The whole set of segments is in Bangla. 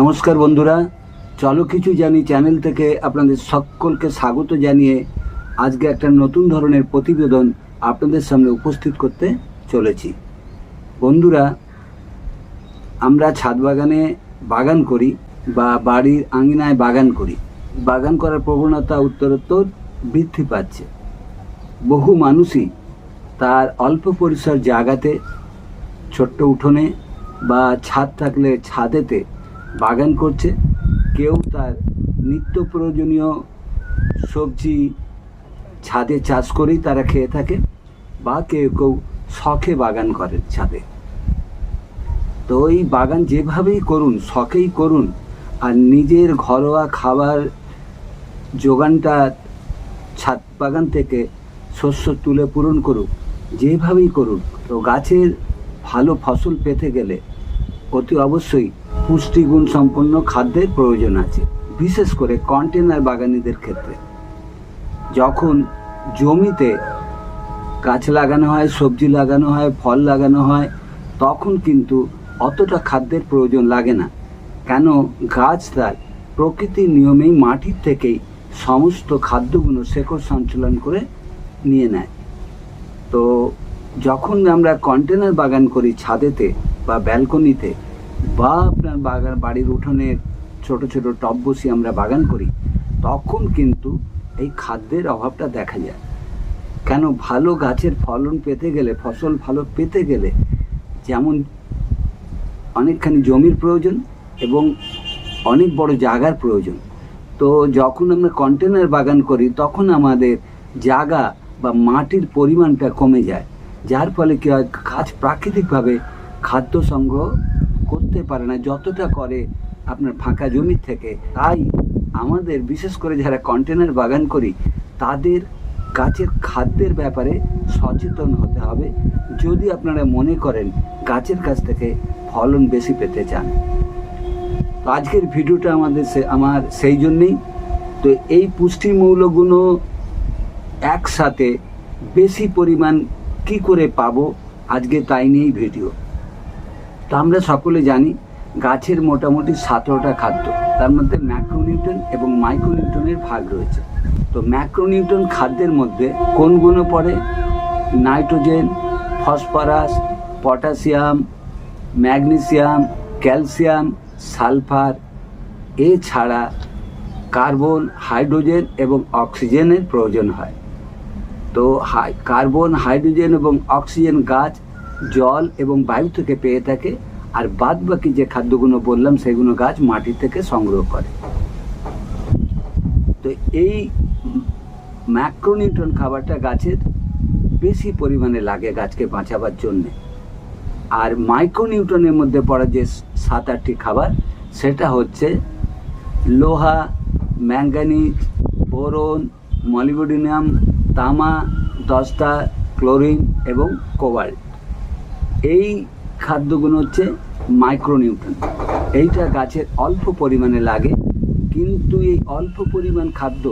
নমস্কার বন্ধুরা। চলো কিছু জানি চ্যানেল থেকে আপনাদের সকলকে স্বাগত জানিয়ে আজকে একটা নতুন ধরনের প্রতিবেদন আপনাদের সামনে উপস্থিত করতে চলেছি। বন্ধুরা, আমরা ছাদ বাগানে বাগান করি বা বাড়ির আঙিনায় বাগান করি। বাগান করার প্রবণতা, উত্তরোত্তর বৃদ্ধি পাচ্ছে। বহু মানুষই তার অল্প পরিসর জায়গাতে, ছোট্ট উঠোনে বা ছাদ থাকলে ছাদেতে বাগান করছে। কেউ তার নিত্য প্রয়োজনীয় সবজি ছাদে চাষ করেই তারা খেয়ে থাকে বা কেউ কেউ শখে বাগান করেন ছাদে। তো এই বাগান যেভাবেই করুন, শখেই করুন আর নিজের ঘরোয়া খাবার যোগানটা ছাদ বাগান থেকে শস্য তুলে পূরণ করুক, যেভাবেই করুন তো গাছের ভালো ফসল পেতে গেলে অতি অবশ্যই পুষ্টিগুণ সম্পন্ন খাদ্যের প্রয়োজন আছে, বিশেষ করে কন্টেনার বাগানিদের ক্ষেত্রে। যখন জমিতে গাছ লাগানো হয়, সবজি লাগানো হয়, ফল লাগানো হয়, তখন কিন্তু অতটা খাদ্যের প্রয়োজন লাগে না। কেন? গাছ তার প্রকৃতির নিয়মেই মাটির থেকেই সমস্ত খাদ্যগুলো শেকড় সঞ্চালন করে নিয়ে নেয়। তো যখন আমরা কন্টেনার বাগান করি ছাদেতে বা ব্যালকনিতে বা আপনার বাগান, বাড়ির উঠোনের ছোট ছোট টব বসিয়ে আমরা বাগান করি, তখন কিন্তু এই খাদ্যের অভাবটা দেখা যায়। কেন ভালো গাছের ফলন পেতে গেলে, ফসল ভালো পেতে গেলে যেমন অনেকখানি জমির প্রয়োজন এবং অনেক বড় জায়গার প্রয়োজন। তো যখন আমরা কন্টেনার বাগান করি, তখন আমাদের জায়গা বা মাটির পরিমাণটা কমে যায়। যার ফলে কি হয়, গাছ প্রাকৃতিকভাবে খাদ্য সংগ্রহ করতে পারে না, যতটা করে আপনার ফাঁকা জমির থেকে। তাই আমাদের, বিশেষ করে যারা কন্টেনার বাগান করি, তাদের গাছের খাদ্যের ব্যাপারে সচেতন হতে হবে। যদি আপনারা মনে করেন গাছের কাছ থেকে ফলন বেশি পেতে চান। তো আজকের ভিডিওটা আমাদের সে, আমার সেই জন্যেই। তো এই পুষ্টিমৌলগুলো একসাথে বেশি পরিমাণ কি করে পাবো, আজকে তাই নিয়েই ভিডিও। তো আমরা সকলে জানি গাছের মোটামুটি সতেরোটা খাদ্য। তার মধ্যে ম্যাক্রোনিউটন এবং মাইক্রোনিউটনের ভাগ রয়েছে। তো ম্যাক্রোনিউটন খাদ্যের মধ্যে কোনগুলো পড়ে? Nitrogen, phosphorus, potassium, magnesium, calcium, sulphur. এছাড়া কার্বন, হাইড্রোজেন এবং অক্সিজেনের প্রয়োজন হয়। তো হাই কার্বন, হাইড্রোজেন এবং অক্সিজেন গাছ জল এবং বায়ু থেকে পেয়ে থাকে, আর বাদ বাকি যে খাদ্যগুলো বললাম, সেগুলো গাছ মাটি থেকে সংগ্রহ করে। তো এই ম্যাক্রোনিউট্রন খাবারটা গাছের বেশি পরিমাণে লাগে গাছকে বাঁচাবার জন্যে। আর মাইক্রোনিউটনের মধ্যে পড়া যে সাত আটটি খাবার, সেটা হচ্ছে লোহা, ম্যাঙ্গানিজ, বোরন, মলিবডিনাম, তামা, দস্তা, ক্লোরিন এবং কোবাল্ট। এই খাদ্যগুলো হচ্ছে মাইক্রোনিউট্রন এইটা গাছের অল্প পরিমাণে লাগে, কিন্তু এই অল্প পরিমাণ খাদ্য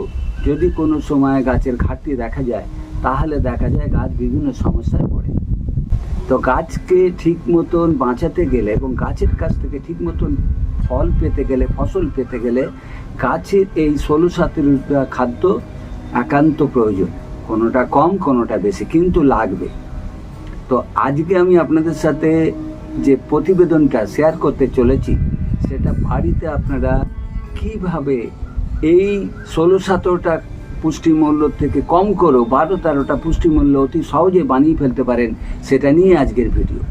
যদি কোনো সময় গাছের ঘাটতি দেখা যায়, তাহলে দেখা যায় গাছ বিভিন্ন সমস্যায় পড়ে। তো গাছকে ঠিক মতন বাঁচাতে গেলে এবং গাছের কাছ থেকে ঠিক মতন ফল পেতে গেলে, ফসল পেতে গেলে গাছের এই ষোলো সতেরোটা খাদ্য একান্ত প্রয়োজন। কোনোটা কম, কোনোটা বেশি, কিন্তু লাগবে। তো আজকে আমি আপনাদের সাথে যে প্রতিবেদনটা শেয়ার করতে চলেছি, সেটা বাড়িতে আপনারা কীভাবে এই ষোলো সতেরোটা পুষ্টিমূল্য থেকে কম করেও বারো তেরোটা পুষ্টিমূল্য অতি সহজে বানিয়ে ফেলতে পারেন, সেটা নিয়ে আজকের ভিডিও।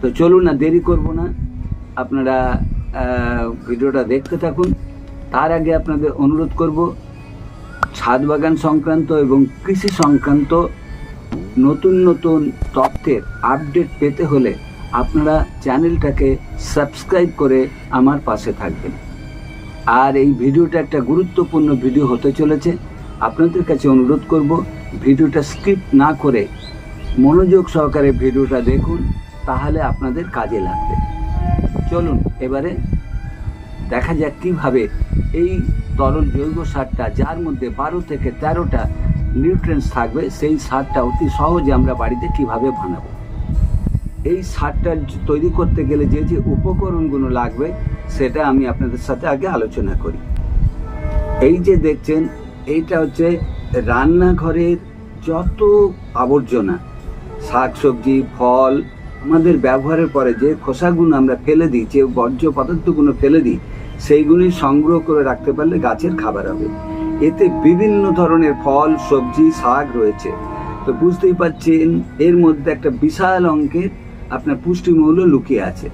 তো চলুন না দেরি করব না। আপনারা ভিডিওটা দেখতে থাকুন। তার আগে আপনাদের অনুরোধ করব, ছাদ বাগান সংক্রান্ত এবং কৃষি সংক্রান্ত নতুন নতুন তথ্যের আপডেট পেতে হলে আপনারা চ্যানেলটাকে সাবস্ক্রাইব করে আমার পাশে থাকবেন। আর এই ভিডিওটা একটা গুরুত্বপূর্ণ ভিডিও হতে চলেছে। আপনাদের কাছে অনুরোধ করব, ভিডিওটা স্কিপ না করে মনোযোগ সহকারে ভিডিওটা দেখুন, তাহলে আপনাদের কাজে লাগবে। চলুন, এবারে দেখা যাক কীভাবে এই তরল জৈব সারটা, যার মধ্যে বারো থেকে তেরোটা নিউট্রেন্স থাকবে, সেই সারটা অতি সহজে আমরা বাড়িতে কীভাবে বানাবো। এই সারটা তৈরি করতে গেলে যে যে উপকরণগুলো লাগবে, সেটা আমি আপনাদের সাথে আগে আলোচনা করি। এই যে দেখছেন, এইটা হচ্ছে রান্নাঘরের যত আবর্জনা শাক সবজি ফল, আমাদের ব্যবহারের পরে যে খোসাগুলো আমরা ফেলে দিই, যে বর্জ্য পদার্থগুলো ফেলে দিই, সেইগুলি সংগ্রহ করে রাখতে পারলে গাছের খাবার হবে। এতে বিভিন্ন ধরনের ফল, সবজি, শাক রয়েছে। তো বুঝতেই পারছেন এর মধ্যে একটা বিশাল অঙ্কের আপনার পুষ্টিমূল্য লুকিয়ে আছে।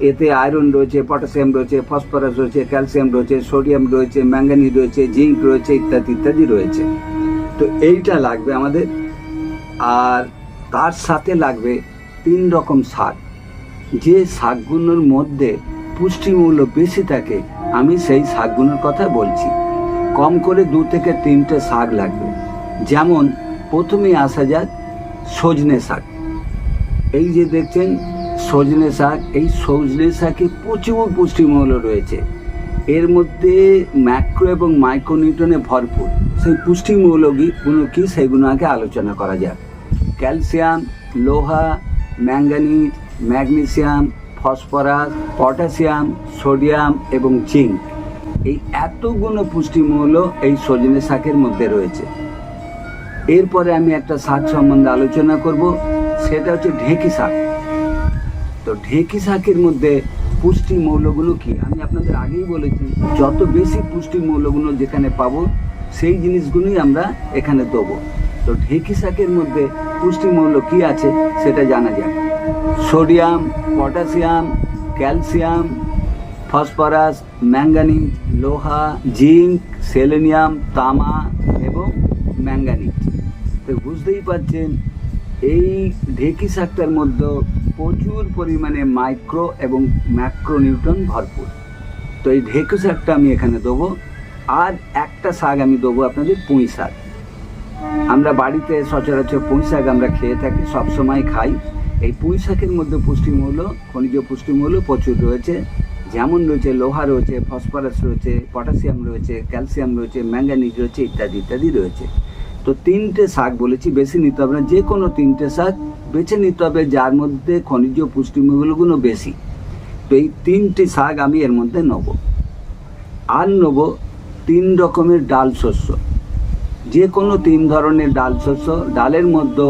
এতে আয়রন রয়েছে, পটাশিয়াম রয়েছে, ফসফরাস রয়েছে, ক্যালসিয়াম রয়েছে, সোডিয়াম রয়েছে, ম্যাঙ্গানিজ রয়েছে, জিঙ্ক রয়েছে, ইত্যাদি ইত্যাদি রয়েছে। তো এইটা লাগবে আমাদের। আর তার সাথে লাগবে তিন রকম শাক। যে শাকগুলোর মধ্যে পুষ্টিমূল্য বেশি থাকে, আমি সেই শাকগুলোর কথা বলছি। কম করে দু থেকে তিনটে শাক লাগবে। যেমন প্রথমে আসা যাক সজনে শাক। এই যে দেখছেন, সজনে শাক, এই সজনে শাকে প্রচুর পুষ্টিমূল্য রয়েছে। এর মধ্যে ম্যাক্রো এবং মাইক্রোনিউটনে ভরপুর। সেই পুষ্টিমূল্যগুলো কি সেগুলো আগে আলোচনা করা যাক। ক্যালসিয়াম, লোহা, manganese, magnesium, phosphorus, potassium, sodium এবং জিঙ্ক। এই এতগুলো পুষ্টিমূল্য এই সজনে শাকের মধ্যে রয়েছে। এরপরে আমি একটা শাক সম্বন্ধে আলোচনা করব, সেটা হচ্ছে ঢেঁকি শাক। তো ঢেঁকি শাকের মধ্যে পুষ্টি মৌলগুলো কি? আমি আপনাদের আগেই বলেছি, যত বেশি পুষ্টি মৌলগুলো যেখানে পাবো, সেই জিনিসগুলোই আমরা এখানে দেবো। তো ঢেঁকি শাকের মধ্যে পুষ্টি মৌল কি আছে, সেটা জানা যায় sodium, potassium, calcium phosphorus, manganese, লোহা জিঙ্ক সেলেনিয়াম, তামা এবং ম্যাঙ্গানিজ। তো বুঝতেই পারছেন, এই ঢেকি শাকটার মধ্যে প্রচুর পরিমাণে মাইক্রো এবং ম্যাক্রোনিউটন ভরপুর। তো এই ঢেকি শাকটা আমি এখানে দেবো, আর একটা শাক আমি দেবো আপনাদের পুঁই শাক। আমরা বাড়িতে সচরাচর পুঁই শাক আমরা খেয়ে থাকি, সবসময় খাই। এই পুঁই শাকের মধ্যে পুষ্টিমূল্য, খনিজ পুষ্টিমূল্য প্রচুর রয়েছে। যেমন রয়েছে লোহা রয়েছে, ফসফরাস রয়েছে, পটাশিয়াম রয়েছে, ক্যালসিয়াম রয়েছে, ম্যাঙ্গানিজ রয়েছে ইত্যাদি ইত্যাদি রয়েছে। তো তিনটে শাক বলেছি বেশি নিতে হবে না যে কোনো তিনটে শাক বেছে নিতে হবে, যার মধ্যে খনিজ পুষ্টিমূল্যগুলো বেশি। তো এই তিনটি শাক আমি এর মধ্যে নেব। আর নেব তিন রকমের ডাল শস্য। যে কোনো তিন ধরনের ডাল শস্য, ডালের মধ্যে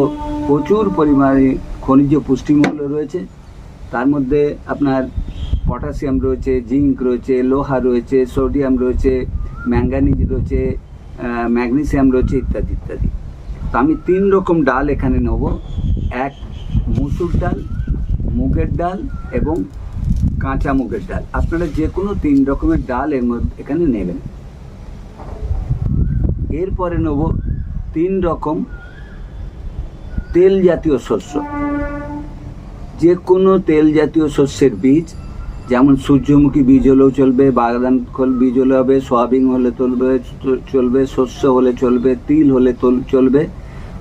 প্রচুর পরিমাণে খনিজ পুষ্টিমূল্য রয়েছে। তার মধ্যে আপনার পটাশিয়াম রয়েছে, জিঙ্ক রয়েছে, লোহা রয়েছে, সোডিয়াম রয়েছে, ম্যাঙ্গানিজ রয়েছে ম্যাগনেসিয়াম রয়েছে ইত্যাদি ইত্যাদি। তো আমি তিন রকম ডাল এখানে নেব। এক, মুসুর ডাল, মুগের ডাল এবং কাঁচা মুগের ডাল। আপনারা যে কোনো তিন রকমের ডাল এর মধ্যে এখানে নেবেন। এরপরে নেব তিন রকম তেল জাতীয় শস্য। যে কোনো তেল জাতীয় শস্যের বীজ যেমন সূর্যমুখী বীজ হলেও চলবে, বাদাম বীজ হলে হবে, সয়াবিন হলে চলবে চলবে, শস্য হলে চলবে, তিল হলে চলবে।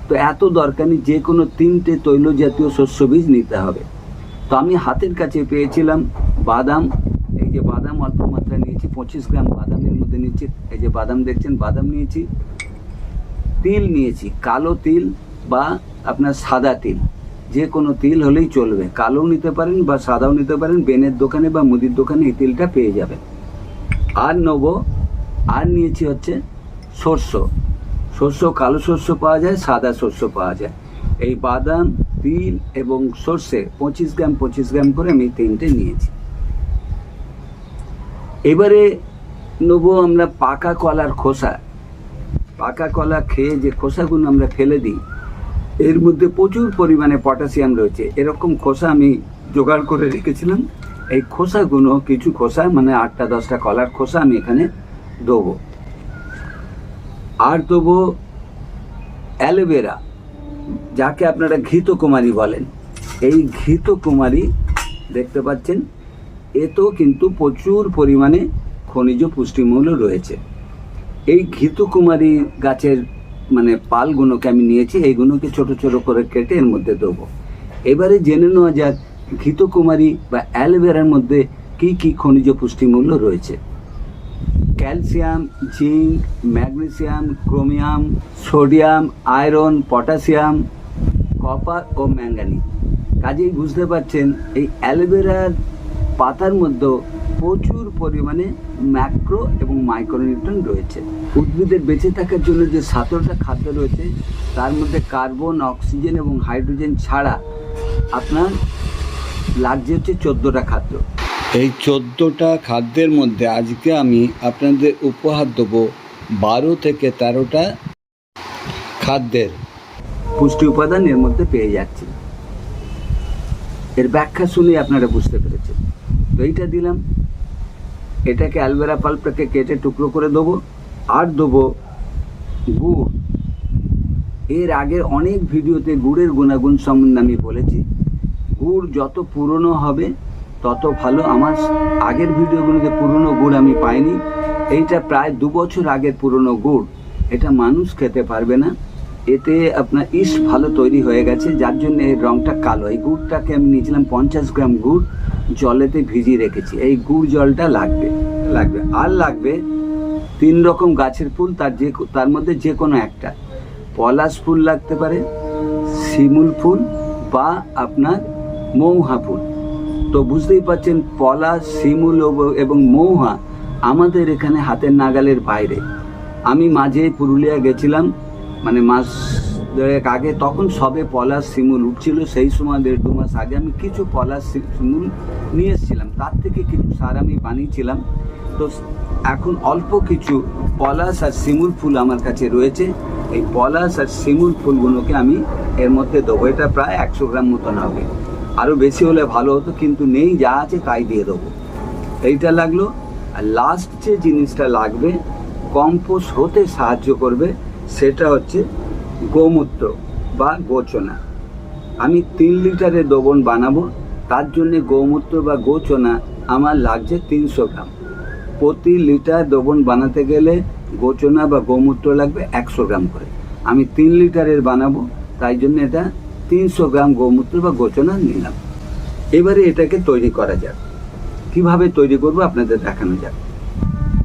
তো এত দরকার যে কোনো তিনটে তৈল জাতীয় শস্য বীজ নিতে হবে। তো আমি হাতের কাছে পেয়েছিলাম বাদাম, এই যে বাদাম অল্প মাত্রায় নিয়েছি, পঁচিশ গ্রাম বাদামের মধ্যে নিয়েছি, এই যে বাদাম দেখছেন, বাদাম নিয়েছি, তিল নিয়েছি, কালো তিল বা আপনার সাদা তিল। যে কোনো তিল হলেই চলবে। কালোও নিতে পারেন বা সাদাও নিতে পারেন, বেনের দোকানে বা মুদির দোকানে এই তিলটা পেয়ে যাবেন। আর নেব, আর নিয়েছি হচ্ছে শস্য শস্য কালো শস্য পাওয়া যায়, সাদা শস্য পাওয়া যায়। এই বাদাম, তিল এবং সর্ষে, পঁচিশ গ্রাম পঁচিশ গ্রাম করে আমি তিনটে নিয়েছি। এবারে নেব আমরা পাকা কলার খোসা। পাকা কলা খেয়ে যে খোসাগুলো আমরা ফেলে দিই এর মধ্যে প্রচুর পরিমাণে পটাশিয়াম রয়েছে। এরকম খোসা আমি জোগাড় করে রেখেছিলাম। এই খোসাগুলো কিছু খোসা মানে আটটা, দশটা কলার খোসা আমি এখানে দেবো। আর দেবো অ্যালোভেরা, যাকে আপনারা ঘৃত কুমারী বলেন। এই ঘৃত কুমারী দেখতে পাচ্ছেন, এতেও কিন্তু প্রচুর পরিমাণে খনিজ পুষ্টিমূল্য রয়েছে। এই ঘৃতকুমারী গাছের মানে পালগুলোকে আমি নিয়েছি, এইগুলোকে ছোট ছোট করে কেটে এর মধ্যে দেবো। এবারে জেনে নেওয়া যাক, ঘৃতকুমারী বা অ্যালোভেরার মধ্যে কি কি খনিজ পুষ্টিমূল্য রয়েছে? Calcium, zinc, magnesium, chromium, sodium, iron potassium copper ও ম্যাঙ্গানি কাজেই বুঝতে পারছেন, এই অ্যালোভেরার পাতার মধ্যে প্রচুর পরিমাণে ম্যাক্রো এবং মাইক্রোনিউট্রন রয়েছে। উদ্ভিদের বেঁচে থাকার জন্য যে সতেরোটা খাদ্য রয়েছে তার মধ্যে কার্বন অক্সিজেন এবং হাইড্রোজেন ছাড়া আপনার লাগছে হচ্ছে চোদ্দোটা খাদ্য। এই চোদ্দোটা খাদ্যের মধ্যে আজকে আমি আপনাদের উপহার দেবো বারো থেকে তেরোটা খাদ্যের। পুষ্টি উপাদান এর মধ্যে পেয়ে যাচ্ছি। এর ব্যাখ্যা শুনে আপনারা বুঝতে পেরেছেন। তো এইটা দিলাম। এটাকে অ্যালবেরা পাল্পটাকে কেটে টুকরো করে দেবো আর দেবো গুড়। এর আগের অনেক ভিডিওতে গুড়ের গুণাগুণ সম্বন্ধে আমি বলেছি। গুড় যত পুরনো হবে, তত ভালো। আমার আগের ভিডিওগুলোতে পুরনো গুড় আমি পাইনি। এইটা প্রায় দু বছর আগের পুরনো গুড়। এটা মানুষ খেতে পারবে না। এতে আপনার ইস ভালো তৈরি হয়ে গেছে। যার জন্য এর রঙটা কালো। এই গুড়টাকে আমি নিয়েছিলাম পঞ্চাশ গ্রাম গুড়। জলেতে ভিজিয়ে রেখেছি। এই গুড় জলটা লাগবে। লাগবে। আর লাগবে তিন রকম গাছের ফুল, তার যে তার মধ্যে যে কোনো একটা। পলাশ ফুল লাগতে পারে, শিমুল ফুল বা আপনার মৌহা ফুল। তো বুঝতেই পারছেন, পলাশ, শিমুল এবং মৌহা আমাদের এখানে হাতের নাগালের বাইরে। আমি মাঝে পুরুলিয়া গেছিলাম মানে মাস দেড়েক আগে তখন সবে পলাশ শিমুল উঠছিল, সেই সময় দেড় দু মাস আগে আমি কিছু পলাশ শিমুল নিয়ে এসেছিলাম। তার থেকে কিছু সার আমি বানিয়েছিলাম। তো এখন অল্প কিছু পলাশ আর শিমুল ফুল আমার কাছে রয়েছে। এই পলাশ আর শিমুল ফুলগুলোকে আমি এর মধ্যে দেবো। এটা প্রায় একশো গ্রাম মতন হবে। আরও বেশি হলে ভালো হতো, কিন্তু নেই, যা আছে তাই দিয়ে দেবো। এইটা লাগল। আর লাস্ট যে জিনিসটা লাগবে, কম্পোস্ট হতে সাহায্য করবে, সেটা হচ্ছে গোমূত্র বা গোচনা। আমি তিন লিটারের দ্রবণ বানাবো, তার জন্য গোমূত্র বা গোচনা আমার লাগছে তিনশো গ্রাম। প্রতি লিটার দ্রবণ বানাতে গেলে গোচনা বা গোমূত্র লাগবে একশো গ্রাম করে। আমি তিন লিটারের বানাবো, তাই জন্য এটা তিনশো গ্রাম গোমূত্র বা গোচনা নিলাম। এবারে এটাকে তৈরি করা যাক। কীভাবে তৈরি করব আপনাদের দেখানো যাক।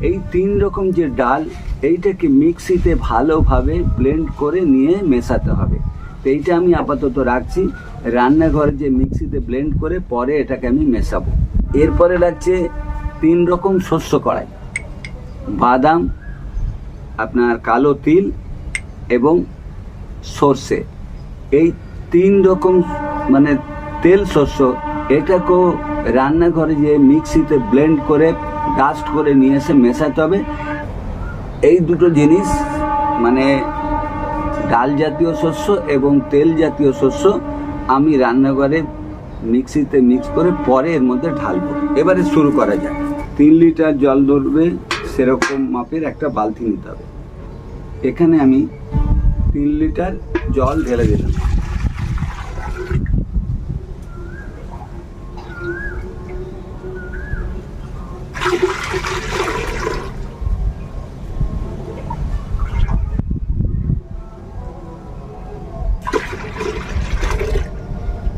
এই তিন রকম যে ডাল, এইটাকে মিক্সিতে ভালোভাবে ব্লেন্ড করে নিয়ে মেশাতে হবে। তো এইটা আমি আপাতত রাখছি। রান্নাঘরে যে মিক্সিতে ব্লেন্ড করে পরে এটাকে আমি মেশাবো। এরপরে লাগছে তিন রকম শস্য কড়াই। বাদাম, আপনার কালো তিল এবং সর্ষে। এই তিন রকম মানে তেল শস্য, এটাকেও রান্নাঘরে যে মিক্সিতে ব্লেন্ড করে ডাস্ট করে নিয়ে এসে মেশাতে হবে। এই দুটো জিনিস মানে ডাল জাতীয় শস্য এবং তেল জাতীয় শস্য আমি রান্নাঘরে মিক্সিতে মিক্স করে পরে এর মধ্যে ঢালবো। এবারে শুরু করা যাক। তিন লিটার জল ধরবে, সেরকম মাপের একটা বালতি নিতে হবে। এখানে আমি তিন লিটার জল ঢেলে দিলাম।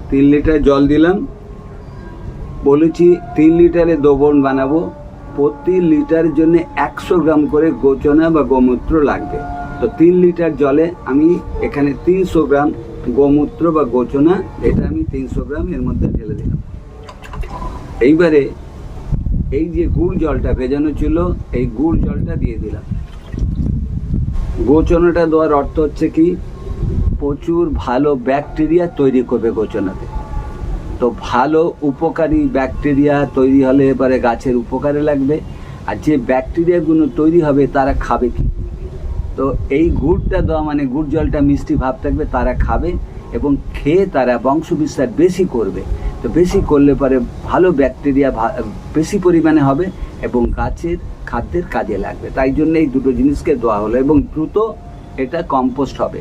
তিন লিটার জল দিলাম। বলেছি, তিন লিটারে দ্রবণ বানাবো। প্রতি লিটারের জন্য একশো গ্রাম করে গোচনা বা গোমূত্র লাগবে। তো তিন লিটার জলে আমি এখানে তিনশো গ্রাম গোমূত্র বা গোচনা, এটা আমি তিনশো গ্রাম এর মধ্যে ঢেলে দিলাম। এইবারে এই যে গুড় জলটা ভেজানো ছিল, এই গুড় জলটা দিয়ে দিলাম। গোচনাটা দেওয়ার অর্থ হচ্ছে কি? প্রচুর ভালো ব্যাকটেরিয়া তৈরি করবে গোচনাতে। তো ভালো উপকারী ব্যাকটেরিয়া তৈরি হলে এবারে গাছের উপকারে লাগবে। আর যে ব্যাকটেরিয়াগুলো তৈরি হবে তারা খাবে কি? তো এই গুড়টা দেওয়া মানে গুড় জলটা মিষ্টি ভাব থাকবে, তারা খাবে এবং খেয়ে তারা বংশবিস্তার বেশি করবে। তো বেশি করলে পরে ভালো ব্যাকটেরিয়া বেশি পরিমাণে হবে এবং গাছের খাদ্যের কাজে লাগবে। তাই জন্য এই দুটো জিনিসকে দেওয়া হলো এবং দ্রুত এটা কম্পোস্ট হবে।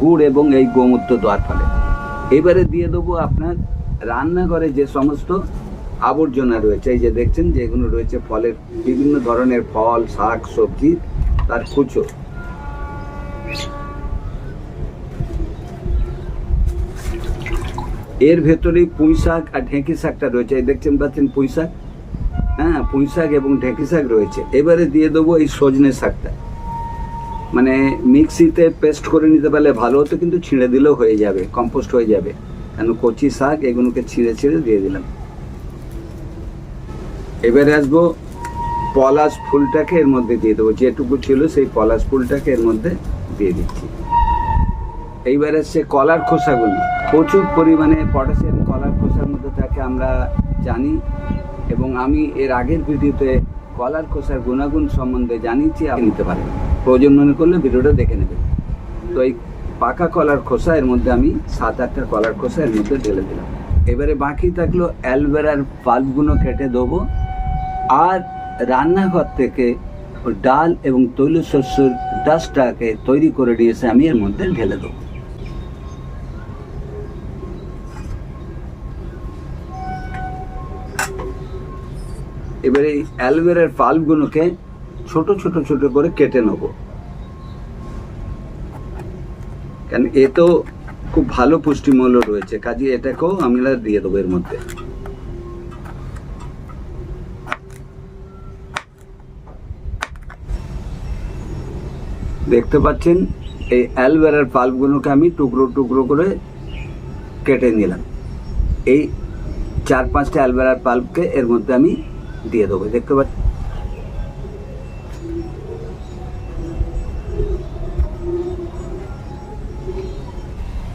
গুড় এবং এই গোমূত্র দেওয়ার ফলে। এবারে দিয়ে দেবো আপনার রান্নাঘরে যে সমস্ত আবর্জনা রয়েছে, এই যে দেখছেন যেগুলো রয়েছে ফলের বিভিন্ন ধরনের ফল, শাক, সবজি, তার কুচো। এর ভেতরেই পুঁই শাক আর ঢেঁকি শাকটা রয়েছে। এই দেখছেন, পাচ্ছেন পুঁই শাক? হ্যাঁ পুঁই শাক এবং ঢেঁকি শাক রয়েছে। এবারে দিয়ে দেবো এই সজনে শাকটা। মানে মিক্সিতে পেস্ট করে নিতে পারলে ভালো হতো, কিন্তু ছিঁড়ে দিলেও হয়ে যাবে কম্পোস্ট হয়ে যাবে। কেন কচি শাক, এগুলোকে ছিঁড়ে ছিঁড়ে দিয়ে দিলাম। এবারে আসব পলাশ ফুলটাকে এর মধ্যে দিয়ে দেবো। যেটুকু ছিল সেই পলাশ ফুলটাকে এর মধ্যে দিয়ে দিচ্ছি। এইবার আসছে কলার খোসাগুলো। প্রচুর পরিমাণে পটাশিয়াম, কলার খোসার মধ্যে থাকে আমরা জানি। এবং আমি এর আগের ভিডিওতে কলার খোসার গুণাগুণ সম্বন্ধে জানিয়েছি, আপনি নিতে পারেন। প্রয়োজন মনে করলে ভিডিওটা দেখে নেবেন তো এই পাকা কলার খোসা, এর মধ্যে আমি সাত আটটা কলার খোসা এর মধ্যে ঢেলে দিলাম। এবারে বাকি থাকল অ্যালভেরার বাল্বগুলো কেটে দেবো। আর রান্নাঘর থেকে ডাল এবং তৈল শস্যর ডাস্টটাকে তৈরি করে নিয়েছে আমি, এর মধ্যে ঢেলে দেবো। এবারে এই অ্যালভেরার পাল্পগুলোকে ছোট ছোট ছোট করে কেটে নেব। কারণ এ তো খুব ভালো পুষ্টিমূল্য রয়েছে। কাজে এটাকেও আমি দিয়ে দেবো এর মধ্যে। দেখতে পাচ্ছেন, এই অ্যালভেরার পাল্পগুলোকে আমি টুকরো টুকরো করে কেটে নিলাম। এই চার, পাঁচটা অ্যালভেরার পাল্পকে এর মধ্যে আমি দিয়ে দেবো। দেখতে পাচ্ছেন?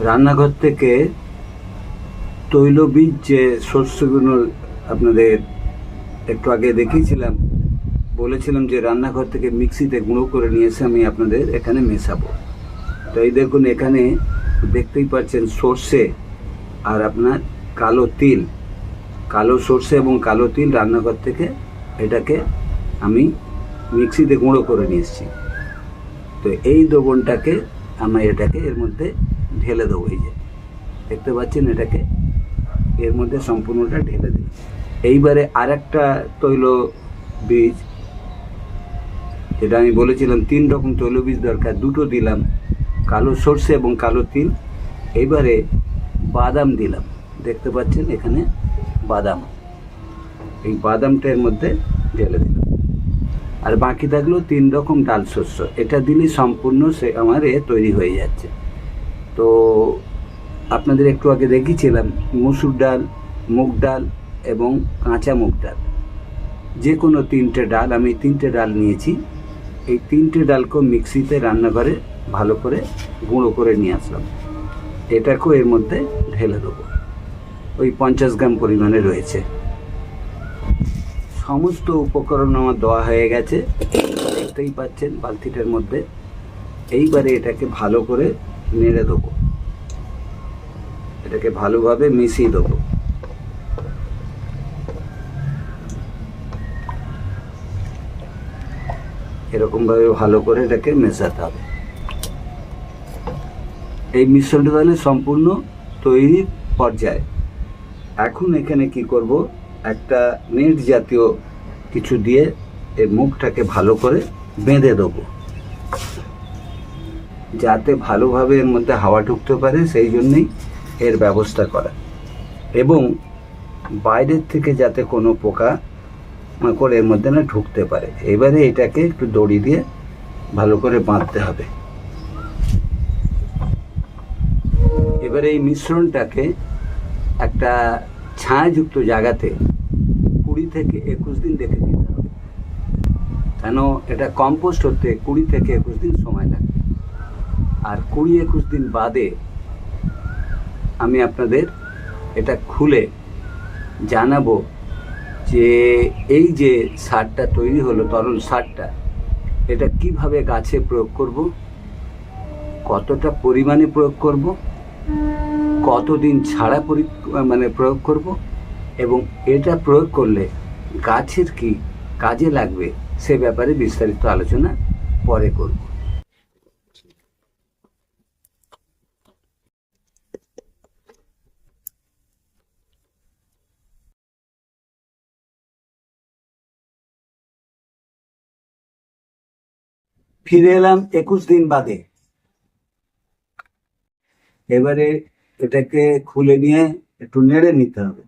রান্নাঘর থেকে তৈলবীজ যে শস্যগুলো আপনাদের একটু আগে দেখিয়েছিলাম, বলেছিলাম যে রান্নাঘর থেকে মিক্সিতে গুঁড়ো করে নিয়ে এসে আমি আপনাদের এখানে মেশাবো। তো এই দেখুন, এখানে দেখতেই পাচ্ছেন সর্ষে আর আপনার কালো তিল। কালো সর্ষে এবং কালো তিল রান্নাঘর থেকে এটাকে আমি মিক্সিতে গুঁড়ো করে নিয়ে এসেছি। তো এই দ্রবণটাকে আমি এটাকে এর মধ্যে ঢেলে দেবো, এই যে। দেখতে পাচ্ছেন এটাকে? এর মধ্যে সম্পূর্ণটা ঢেলে দিই এইবারে আরেকটা তৈল বীজ, যেটা আমি বলেছিলাম, তিন রকম তৈলবীজ দরকার। দুটো দিলাম, কালো সর্ষে এবং কালো তিল। এইবারে বাদাম দিলাম। দেখতে পাচ্ছেন এখানে বাদাম। এই বাদামটা এর মধ্যে ঢেলে দিলাম। আর বাকি থাকল তিন রকম ডাল শস্য। এটা দিলেই সম্পূর্ণ সে আমার এ তৈরি হয়ে যাচ্ছে। তো আপনাদের একটু আগে দেখিয়েছিলাম, মুসুর ডাল, মুগ ডাল এবং কাঁচা মুগ ডাল। যে কোনো তিনটে ডাল, আমি তিনটে ডাল নিয়েছি। এই তিনটে ডালকেও মিক্সিতে রান্নাঘরে ভালো করে গুঁড়ো করে নিয়ে আসলাম। এটাকেও এর মধ্যে ঢেলে দেবো। ওই পঞ্চাশ গ্রাম পরিমাণে রয়েছে। সমস্ত উপকরণ আমার দেওয়া হয়ে গেছে। দেখতেই পাচ্ছেন বালতিটার মধ্যে। এইবারে এটাকে ভালো করে নেড়ে দেবো। এটাকে ভালোভাবে মিশিয়ে দেবো। এরকমভাবে ভালো করে এটাকে মেশাতে হবে। এই মিশ্রণটা তাহলে সম্পূর্ণ তৈরির পর্যায়ে। এখন এখানে কি করব? একটা নেট জাতীয় কিছু দিয়ে এই মুখটাকে ভালো করে বেঁধে দেবো। যাতে ভালোভাবে এর মধ্যে হাওয়া ঢুকতে পারে, সেই জন্যই এর ব্যবস্থা করা। এবং বাইরের থেকে যাতে কোনো পোকা মাকড় এর মধ্যে না ঢুকতে পারে। এবারে এটাকে একটু দড়ি দিয়ে ভালো করে বাঁধতে হবে। এবারে এই মিশ্রণটাকে একটা ছায়াযুক্ত জায়গাতে কুড়ি থেকে একুশ দিন রেখে দিতে হবে। কেন? এটা কম্পোস্ট হতে কুড়ি থেকে একুশ দিন সময় লাগে আর কুড়ি একুশ দিন বাদে আমি আপনাদের এটা খুলে জানাব যে এই যে সারটা তৈরি হলো, তরল সারটা, এটা কীভাবে গাছে প্রয়োগ করব? কতটা পরিমাণে প্রয়োগ করব? কতদিন ছাড়া পরি মানে প্রয়োগ করব? এবং এটা প্রয়োগ করলে গাছের কি কাজে লাগবে সে ব্যাপারে বিস্তারিত আলোচনা পরে করব। ফিরে এলাম একুশ দিন বাদে। এবারে এটাকে খুলে নিয়ে একটু নেড়ে নিতে হবে।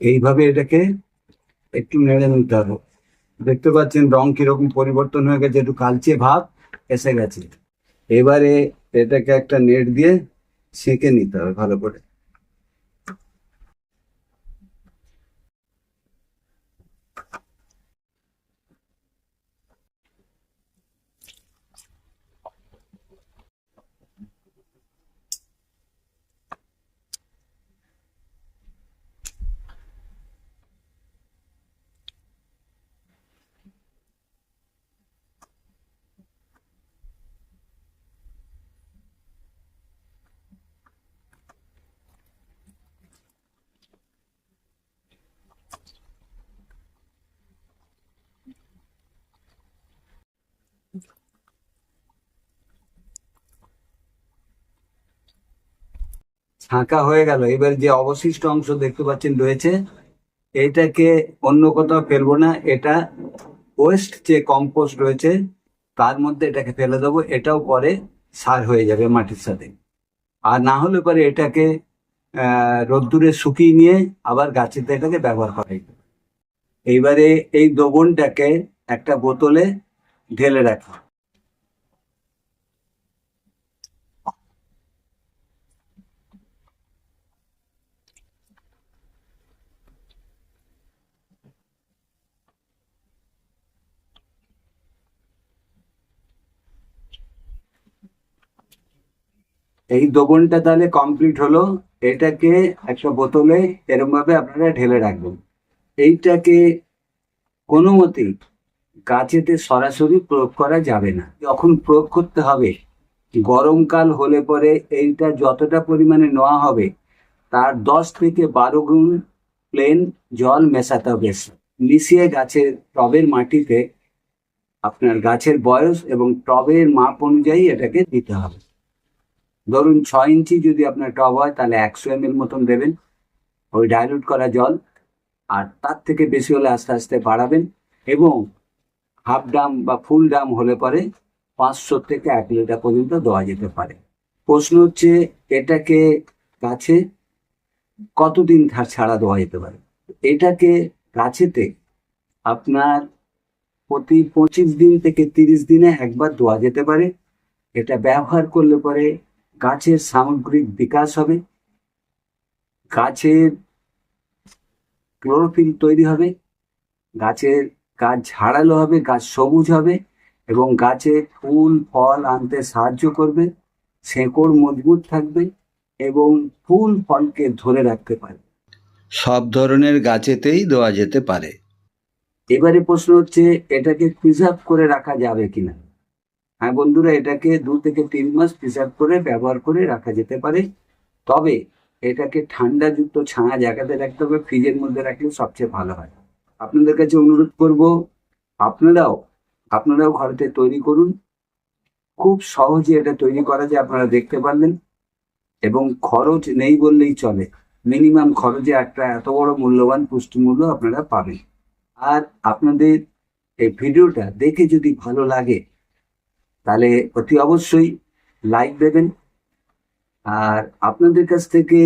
এইভাবে এটাকে একটু নেড়ে নিতে হবে। দেখতে পাচ্ছেন রং কীরকম পরিবর্তন হয়ে গেছে, একটু কালচে ভাব এসে গেছে। এবারে এটাকে একটা নেট দিয়ে সেঁকে নিতে হবে ভালো করে। ছাঁকা হয়ে গেল। এবার যে অবশিষ্ট অংশ দেখতে পাচ্ছেন রয়েছে এইটাকে অন্য কোথাও ফেলব না। এটা ওয়েস্ট যে কম্পোস্ট রয়েছে, তার মধ্যে এটাকে ফেলে দেবো। এটাও পরে সার হয়ে যাবে মাটির সাথে। আর না হলে পরে এটাকে রোদ্দুরে শুকিয়ে নিয়ে আবার গাছেতে এটাকে ব্যবহার করা এইবারে এই দ্রবণটাকে একটা বোতলে ঢেলে রাখা। এই দ্রবণটা তাহলে কমপ্লিট হলো। এটাকে একটা বোতলে এরম ভাবে আপনারা ঢেলে রাখবেন। এইটাকে কোনো মতেই গাছেতে সরাসরি প্রয়োগ করা যাবে না। যখন প্রয়োগ করতে হবে, গরমকাল হলে পরে এইটা যতটা পরিমাণে নেওয়া হবে, তার দশ থেকে বারো গুণ প্লেন জল মেশাতে হবে। মিশিয়ে গাছের টবের মাটিতে আপনার গাছের বয়স এবং টবের মাপ অনুযায়ী এটাকে দিতে হবে। ধরুন ছয় ইঞ্চি যদি আপনার টব হয়, তাহলে একশো এম এল মতন দেবেন। ওই ডাইলুট করা জল, আর তার থেকে বেশি হলে আস্তে আস্তে বাড়াবেন এবং হাফ ডাম বা ফুল ডাম হলে পরে পাঁচশো থেকে এক লিটার পর্যন্ত দেওয়া যেতে পারে। প্রশ্ন হচ্ছে, এটাকে গাছে কতদিন ছাড়া দেওয়া যেতে পারে? এটাকে গাছেতে আপনার প্রতি পঁচিশ দিন থেকে তিরিশ দিনে একবার দেওয়া যেতে পারে। এটা ব্যবহার করলে পরে গাছের সামগ্রিক বিকাশ হবে গাছের ক্লোরোফিল তৈরি হবে গাছের গাছ ঝাড়ালো হবে গাছ সবুজ হবে এবং গাছে ফুল ফল আনতে সাহায্য করবে শেকড় মজবুত থাকবে এবং ফুল ফলকে ধরে রাখতে পারে সব ধরনের গাছেতেই দেওয়া যেতে পারে। এবারে প্রশ্ন হচ্ছে এটাকে প্রিজার্ভ করে রাখা যাবে কিনা? হ্যাঁ বন্ধুরা, এটাকে দু থেকে তিন মাস প্রিজার্ভ করে ব্যবহার করে রাখা যেতে পারে। তবে এটাকে ঠান্ডা যুক্ত ছায়া জায়গাতে রাখতে হবে, ফ্রিজের মধ্যে রাখলে সবচেয়ে ভালো হয়। আপনাদের কাছে অনুরোধ করব, আপনারাও আপনারাও ঘরেতে তৈরি করুন। খুব সহজে এটা তৈরি করা যায়, আপনারা দেখতে পারলেন। এবং খরচ নেই বললেই চলে। মিনিমাম খরচে একটা এত বড় মূল্যবান পুষ্টিমূল্য আপনারা পাবেন। আর আপনাদের এই ভিডিওটা দেখে যদি ভালো লাগে তাহলে অতি অবশ্যই লাইক দেবেন। আর আপনাদের কাছ থেকে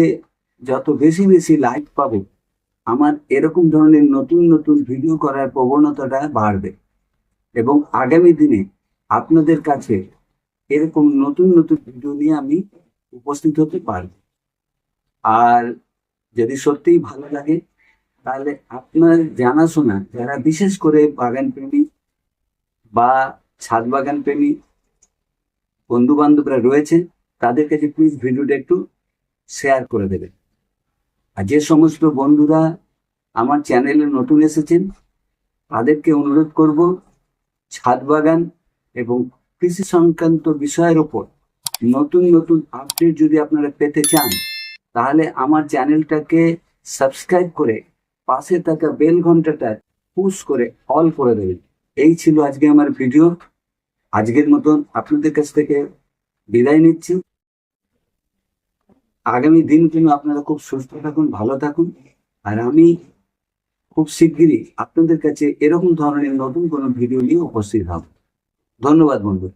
যত বেশি বেশি লাইক পাবো, আমার এরকম ধরনের নতুন নতুন ভিডিও করার প্রবণতাটা বাড়বে। এবং আগামী দিনে আপনাদের কাছে এরকম নতুন নতুন ভিডিও নিয়ে আমি উপস্থিত হতে পারব। আর যদি সত্যিই ভালো লাগে, তাহলে আপনার জানাশোনা, যারা বিশেষ করে বাগান প্রেমী বা ছাদ বাগান প্রেমী বন্ধু বান্ধবরা রয়েছে, তাদের কাছে প্লিজ ভিডিওটা একটু শেয়ার করে দেবেন আর যে সমস্ত বন্ধুরা আমার চ্যানেলে নতুন এসেছেন, তাদেরকে অনুরোধ করব ছাদ বাগান এবং কৃষি সংক্রান্ত বিষয়ের ওপর নতুন নতুন আপডেট যদি আপনারা পেতে চান, তাহলে আমার চ্যানেলটাকে সাবস্ক্রাইব করে পাশে থাকা বেল ঘন্টাটা পুশ করে অল করে দেবেন। এই ছিল আজকে আমার ভিডিও আজকের মতন আপনাদের কাছ থেকে বিদায় নিচ্ছি। আগামী দিন কিন্তু আপনারা খুব সুস্থ থাকুন, ভালো থাকুন। আর আমি খুব শিগগিরই আপনাদের কাছে এরকম ধরনের নতুন কোনো ভিডিও নিয়ে উপস্থিত হব। ধন্যবাদ বন্ধু।